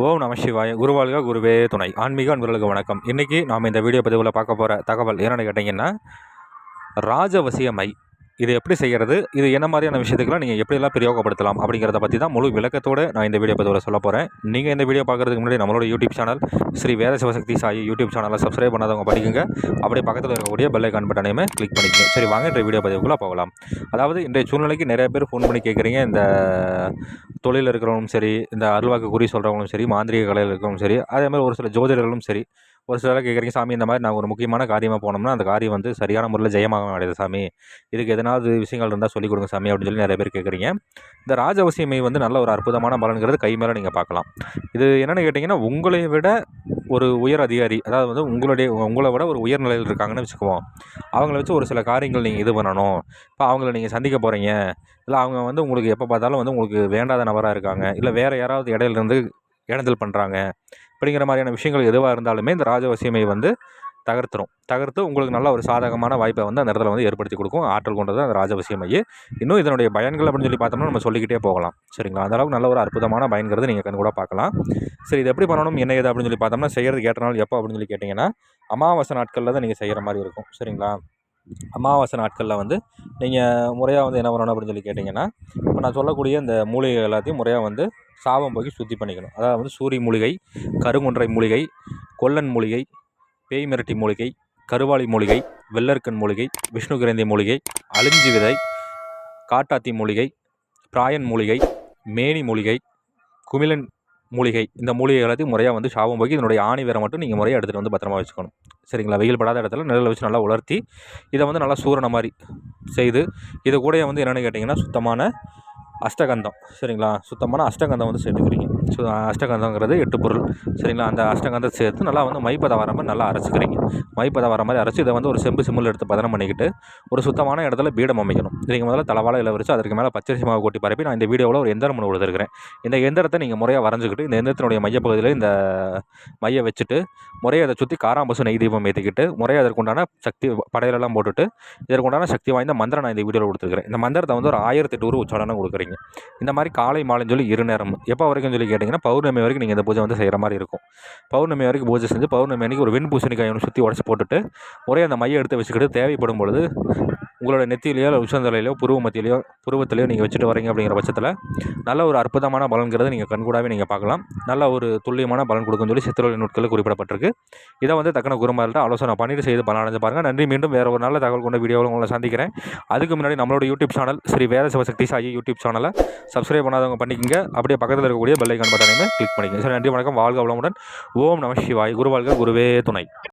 ஓம் நம சிவாய. குருவாழ்க குருவே துணை. ஆன்மீக அன்பர்களுக்கு வணக்கம். இன்றைக்கி நாம் இந்த வீடியோ பதிவில் பார்க்க போகிற தகவல் என்னென்னு கேட்டிங்கன்னா ராஜவசியமை இது எப்படி செய்கிறது இது என்ன மாதிரியான விஷயத்துக்குலாம் நீங்கள் எப்படியெல்லாம் பிரயோகப்படுத்தலாம் அப்படிங்கிறத பற்றி தான் முழு விளக்கத்தோடு நான் இந்த வீடியோ பதிவில் சொல்ல போகிறேன் நீங்கள் இந்த வீடியோ பார்க்குறதுக்கு முன்னாடி நம்மளோட YouTube channel Sri Veda Sivasakthi Sai YouTube சேனலை சப்ஸ்கிரைப் பண்ணாதவங்க படிக்குங்க. அப்படியே பக்கத்தில் இருக்கக்கூடிய பெல் ஐக்கான் பட்டனையுமே கிளிக் பண்ணிக்கங்க. சரி வாங்க இன்றைய வீடியோ பதிவுக்குள்ளே போகலாம். அதாவது இன்றைய சூழ்நிலைக்கு நிறைய பேர் ஃபோன் பண்ணி கேட்குறீங்க இந்த தொழில் இருக்கிறவங்களும் சரி இந்த அருள்வாக்கு குறி சொல்கிறவங்களும் சரி மாந்திரிக கலையில் இருக்கிறவங்களும் சரி அதே மாதிரி ஒரு சில ஜோதிடர்களும் சரி ஒரு சிலர் கேட்குறீங்க சாமி இந்த மாதிரி நாங்கள் ஒரு முக்கியமான காரியமாக போனோம்னா அந்த காரியம் வந்து சரியான முறையில் ஜெயமாக அடையுது சாமி. இதுக்கு எதனாவது விஷயங்கள் இருந்தால் சொல்லிக் கொடுங்க சாமி அப்படின்னு சொல்லி நிறைய பேர் கேட்குறீங்க இந்த ராஜவசியமை வந்து நல்ல ஒரு அற்புதமான பலன்கிறது கை மேலே நீங்கள் பார்க்கலாம். இது என்னென்னு கேட்டிங்கன்னா உங்களை விட ஒரு உயர் அதிகாரி அதாவது வந்து உங்களுடைய உங்களை விட ஒரு உயர் நிலையில் இருக்காங்கன்னு வச்சுக்குவோம். அவங்கள வச்சு ஒரு சில காரியங்கள் நீங்கள் இது பண்ணணும். இப்போ அவங்கள நீங்கள் சந்திக்க போகிறீங்க இல்லை அவங்க வந்து உங்களுக்கு எப்போ பார்த்தாலும் வந்து உங்களுக்கு வேண்டாத நபராக இருக்காங்க. இல்லை வேறு யாராவது இடையிலேருந்து இடைஞ்சல் பண்ணுறாங்க அப்படிங்கிற மாதிரியான விஷயங்கள் எதுவாக இருந்தாலுமே இந்த ராஜவசியமை வந்து தகர்த்துரும். தகர்த்து உங்களுக்கு நல்ல ஒரு சாதகமான வாய்ப்பை வந்து அந்த இடத்துல வந்து ஏற்படுத்தி கொடுக்கும். ஆற்றல் கொண்டது அந்த ராஜவசியமையே இன்னும் இதனுடைய பயன்கள் அப்படின்னு சொல்லி பார்த்தோம்னா நம்ம சொல்லிக்கிட்டே போகலாம். சரிங்களா? அந்த அளவுக்கு நல்ல ஒரு அற்புதமான பயன்கிறது நீங்கள் கண் கூட பார்க்கலாம். சரி இது எப்படி பண்ணணும்? என்ன ஏது அப்படின்னு சொல்லி பார்த்தோம்னா செய்கிறதுக்கு ஏற்ற நாள் எப்போ அப்படின்னு சொல்லி கேட்டிங்கன்னா அமாவாசை நாட்களில் தான் நீங்கள் செய்கிற மாதிரி இருக்கும். சரிங்களா? அமாவாசை நாட்களில் வந்து நீங்கள் முறையாக வந்து என்ன பண்ணணும் அப்படின்னு சொல்லி கேட்டிங்கன்னா இப்போ நான் சொல்லக்கூடிய இந்த மூலிகை எல்லாத்தையும் முறையாக வந்து சாபம் போக்கி சுத்தி பண்ணிக்கணும். அதாவது வந்து சூரிய மூலிகை கருங்குன்றை மூலிகை கொல்லன் மூலிகை பேய் மிரட்டி மூலிகை கருவாளி மூலிகை வெள்ளர்கண் மூலிகை விஷ்ணு கிரந்தி மூலிகை அழிஞ்சி விதை காட்டாத்தி மூலிகை பிராயன் மூலிகை மேனி மூலிகை குமிழன் மூலிகை. இந்த மூலிகை எல்லாத்தையும் முறையாக வந்து சாபம் போக்கி இதனுடைய ஆணி வேற மட்டும் நீங்கள் முறையாக எடுத்துகிட்டு வந்து பத்திரமா வச்சுக்கணும். சரிங்களா? வெயில் படாத இடத்துல நிழலில் வச்சு நல்லா உலர்த்தி இதை வந்து நல்லா சூரண மாதிரி செய்து இது கூட வந்து என்னென்னு கேட்டிங்கன்னா சுத்தமான அஷ்டகந்தம் சரிங்களா? சுத்தமான அஷ்டகந்தம் வந்து சேர்த்துக்கிறீங்க. ஸோ அஷ்டகந்தங்கிறது எட்டு பொருள் சரிங்களா? அந்த அஷ்டகந்தத்தை சேர்த்து நல்லா வந்து மைப்பதை வர மாதிரி நல்லா அரைச்சிக்கிறீங்க. மைப்பதை வர மாதிரி அரைச்சி இதை வந்து ஒரு செம்பு சிம்மில் எடுத்து பதனம் பண்ணிக்கிட்டு ஒரு சுத்தமான இடத்துல பீடம் அமைக்கணும். நீங்கள் முதல்ல தலைவாழை இலை வச்சு அதற்கு மேலே பச்சரிசி மாவு கொட்டி பரப்பி நான் இந்த வீடியோவில் ஒரு எந்திரம் ஒன்று கொடுத்துருக்கிறேன். இந்த எந்திரத்தை நீங்கள் முறையாக வரைஞ்சிக்கிட்டு இந்த எந்திரத்தினுடைய மையப்பகுதியில் இந்த மையை வச்சுட்டு முறையை அதை சுற்றி காராம்பசு நெய் தீபம் ஏற்றிக்கிட்டு முறையை அதற்குண்டான சக்தி படையிலெல்லாம் போட்டுட்டு இதற்குண்டான சக்தி வாய்ந்த மந்திரம் நான் இந்த வீடியோவில் கொடுத்துருக்கிறேன். இந்த மந்திரத்தை வந்து ஒரு ஆயிரத்தி எட்டு உச்சாரணம் கொடுக்குறீங்க. இந்த மாதிரி காலை மாலைன்னு சொல்லி இரு நேரம் எப்போ வரைக்கும் சொல்லி கேட்டிங்கன்னா பௌர்ணமி வரைக்கும் நீங்கள் இந்த பூஜை வந்து செய்கிற மாதிரி இருக்கும். பௌர்ணமி வரைக்கும் பூஜை செஞ்சு பௌர்ணமி அன்றைக்கி ஒரு வெண் பூசணிக்காய் ஒன்று சுற்றி உடச்சி போட்டுட்டு ஒரே அந்த மையை எடுத்து வச்சுக்கிட்டு தேவைப்படும் பொழுது உங்களோட நெத்தியிலையோ இல்லை உஷந்தலையிலையோ புருவ மத்தியிலையோ புருவத்திலையோ நீங்கள் வச்சுட்டு வரீங்க அப்படிங்கிற பட்சத்தில் நல்ல ஒரு அற்புதமான பலன்கிறது நீங்கள் கண்கூடாவே நீங்கள் பார்க்கலாம். நல்ல ஒரு துல்லியமான பலன் கொடுக்கும்னு சொல்லி சித்திரவழி நூட்களில் குறிப்பிடப்பட்டிருக்கு. இதை வந்து தக்கன குருமாரில் ஆலோசனை பண்ணிட்டு செய்து பலன் அடைஞ்சு பாருங்கள் நன்றி மீண்டும் வேறு ஒரு நல்ல தகவல் கொண்ட வீடியோவில் உங்களை சந்திக்கிறேன். அதுக்கு முன்னாடி நம்மளோட YouTube channel Sri Veda Sivasakthi Sai YouTube சேனலை சப்ஸ்கிரைப் பண்ணாதவங்க பண்ணிக்கங்க. அப்படியே பக்கத்தில் இருக்கக்கூடிய பெல்லைக்கான் பட்டனையுமே கிளிக் பண்ணிக்கங்க. சரி நன்றி வணக்கம். வாழ்க வளமுடன். ஓம் நம சிவாய். குருவாழ்க குருவே துணை.